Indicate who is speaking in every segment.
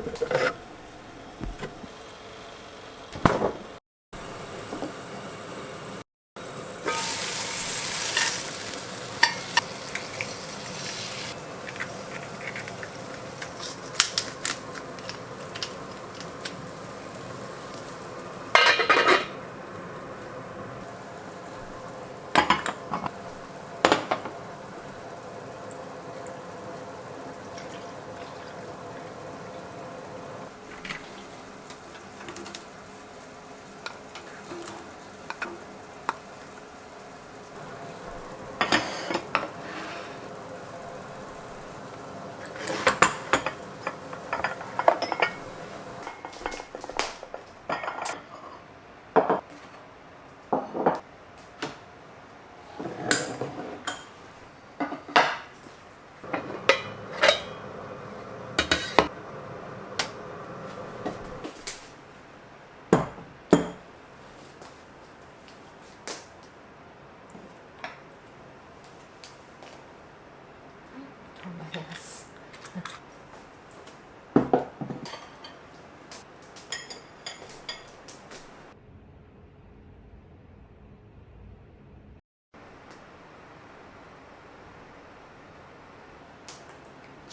Speaker 1: Thank you.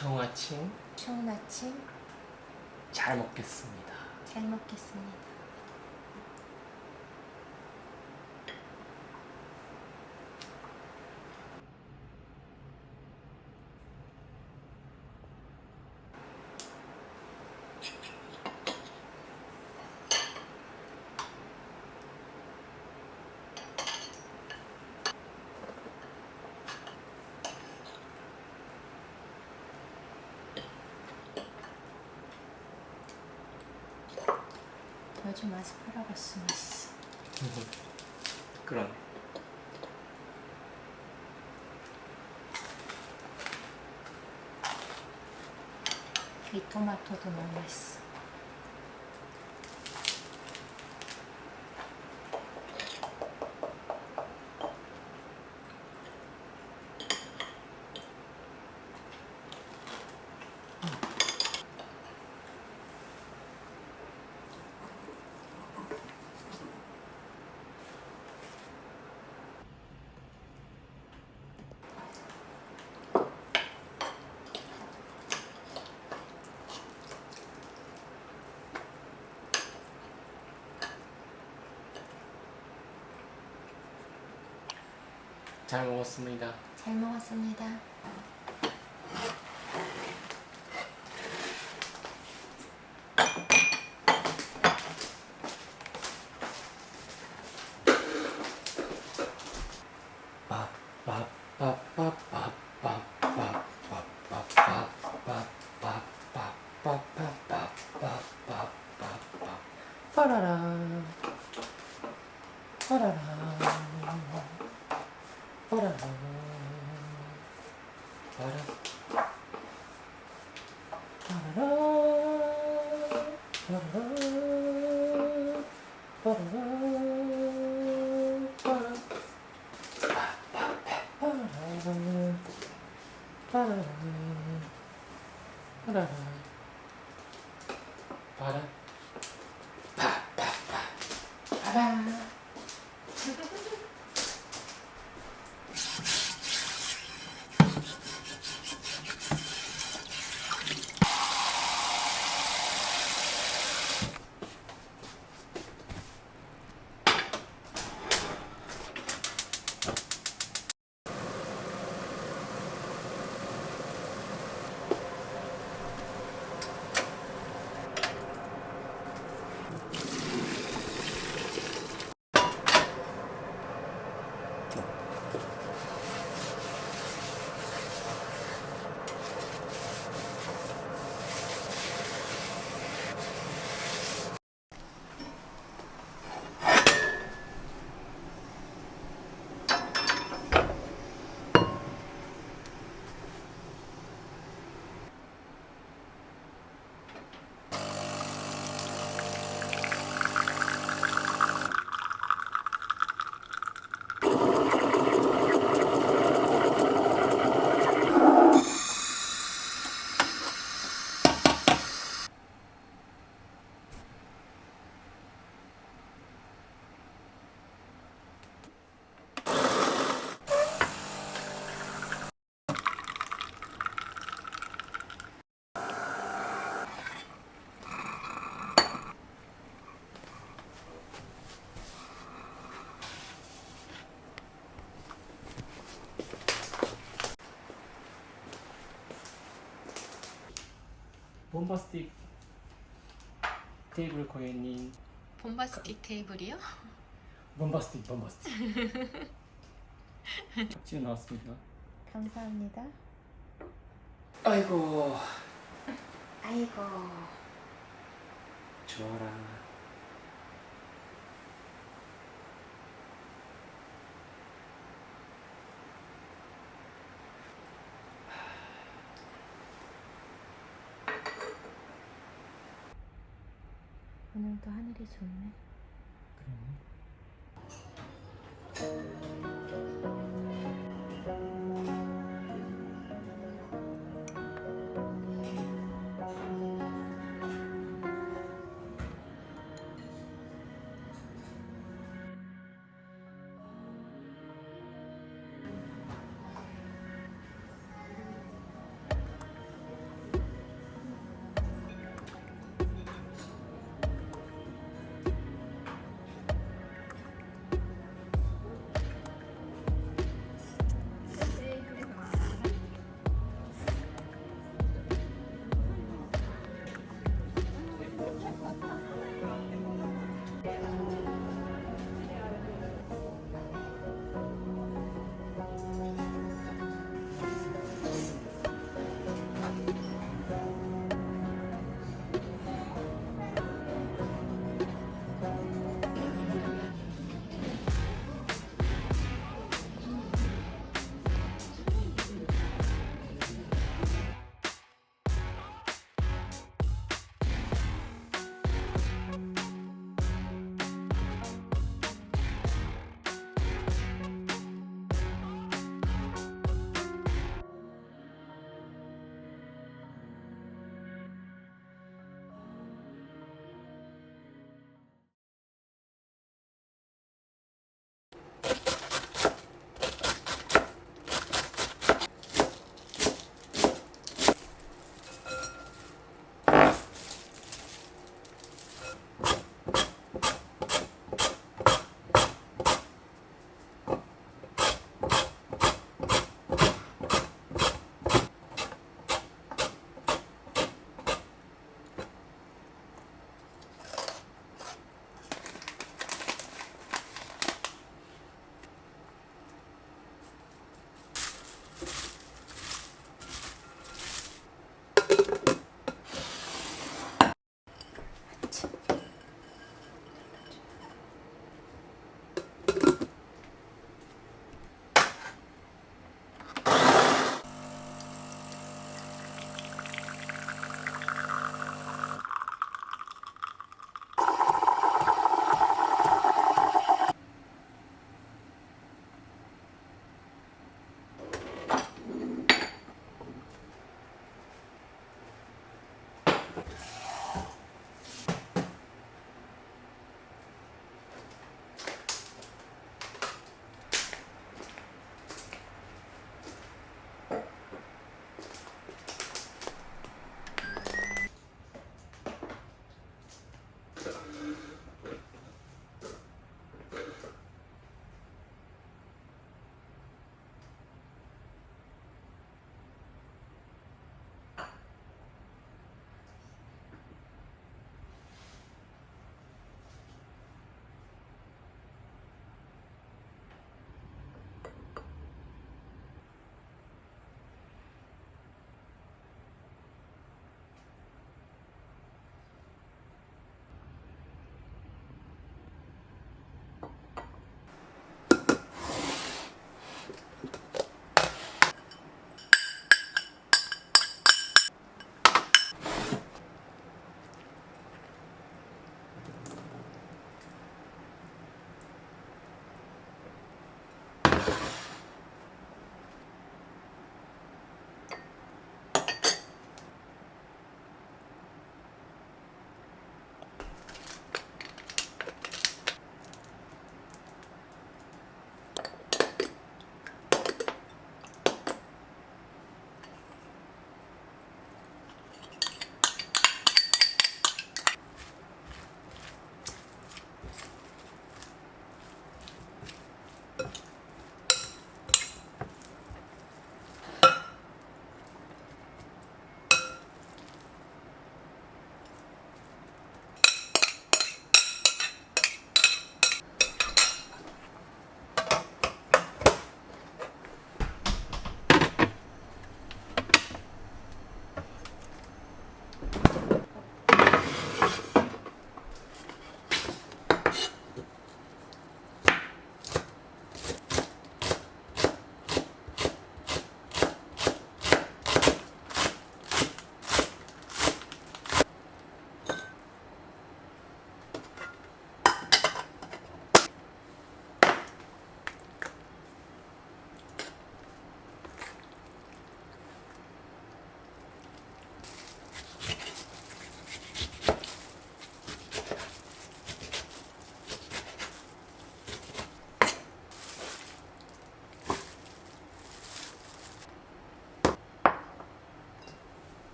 Speaker 2: 정아침
Speaker 1: 좋은 아침
Speaker 2: 잘 먹겠습니다.
Speaker 1: 잘 먹겠습니다. 요즘 아스파라거스 맛있어.
Speaker 2: 그런
Speaker 1: 이 토마토도 너무 맛있어.
Speaker 2: 잘 먹었습니다.
Speaker 1: 잘 먹었습니다.
Speaker 2: 빠라라 빠라라 빠라라 빠라 빠라라 빠라라 빠라라 빠라라 빠라라 빠라
Speaker 1: 봐라.
Speaker 2: 본바스틱 테이블 고객님
Speaker 1: 본바스틱 테이블이요?
Speaker 2: 본바스틱 본바스틱 깍지가 나왔습니다
Speaker 1: 감사합니다.
Speaker 2: 아이고
Speaker 1: 아이고.
Speaker 2: 좋아라
Speaker 1: 오늘도 하늘이 좋네.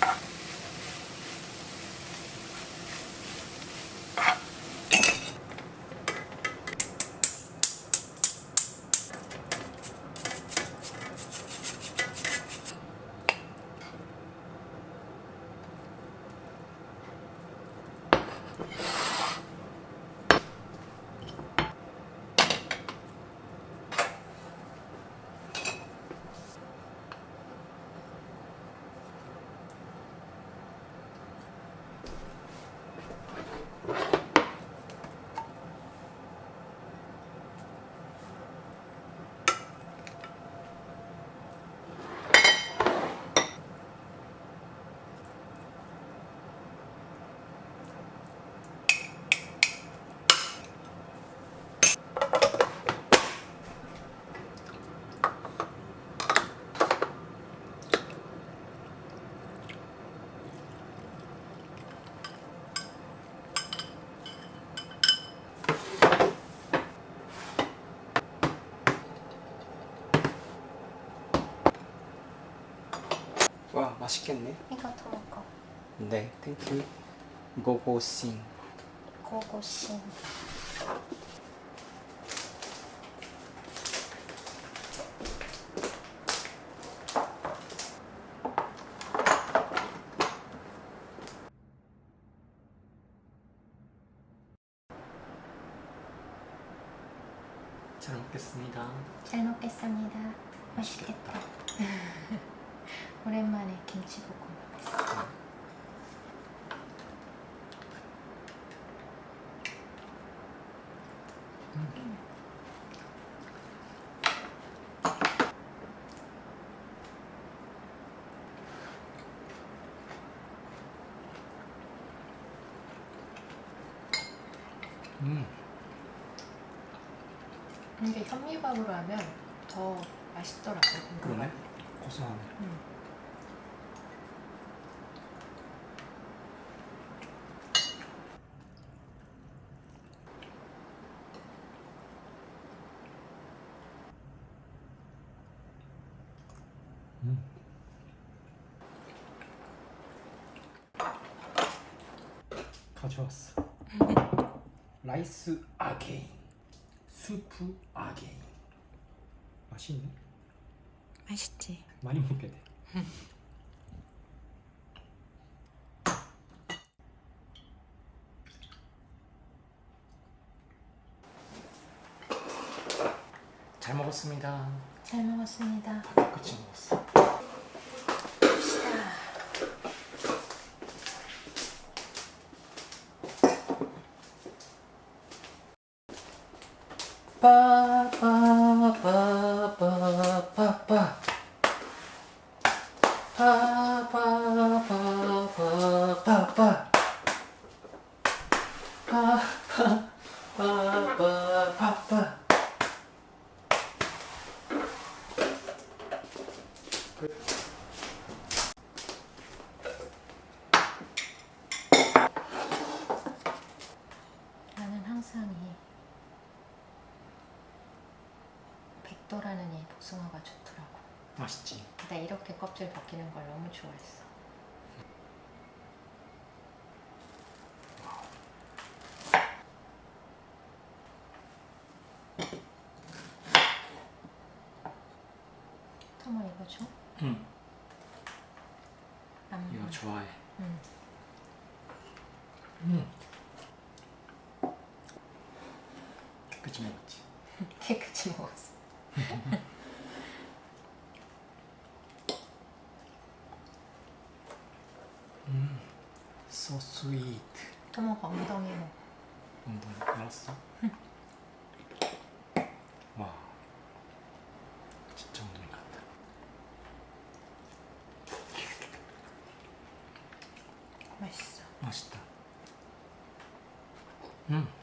Speaker 1: Thank you.
Speaker 2: 와 맛있겠네.
Speaker 1: 이것도 먹어.
Speaker 2: 네, 땡큐. 고고싱.
Speaker 1: 고고싱. 음.
Speaker 3: 이게 현미밥으로 하면 더 맛있더라고요.
Speaker 2: 그러네. 고소하네.
Speaker 3: 음.
Speaker 2: 가져왔어. 라이스 아게인. 수프 아게인. 맛있네.
Speaker 3: 맛있지.
Speaker 2: 많이 먹게 돼. 잘 먹었습니다.
Speaker 1: 잘 먹었습니다.
Speaker 2: 끝이 먹었어. 빠빠빠빠빠 빠빠빠빠빠빠 빠빠빠빠빠
Speaker 1: 나는 항상 이 백도라는 이 복숭아가 좋더라고.
Speaker 2: 맛있지.
Speaker 1: 나 이렇게 껍질 벗기는 좋아했어. 터머 이거 줘?
Speaker 2: 응.
Speaker 1: 안
Speaker 2: 이거
Speaker 1: 먹어.
Speaker 2: 좋아해.
Speaker 1: 응.
Speaker 2: 음. 끝이 먹었지.
Speaker 1: 깨끗이 먹었어.
Speaker 2: So sweet.
Speaker 1: 터머가 엉덩이 먹어.
Speaker 2: 엉덩이 알았어? 와. 진짜 엉덩이 같다.
Speaker 1: 맛있어.
Speaker 2: 맛있다. 음.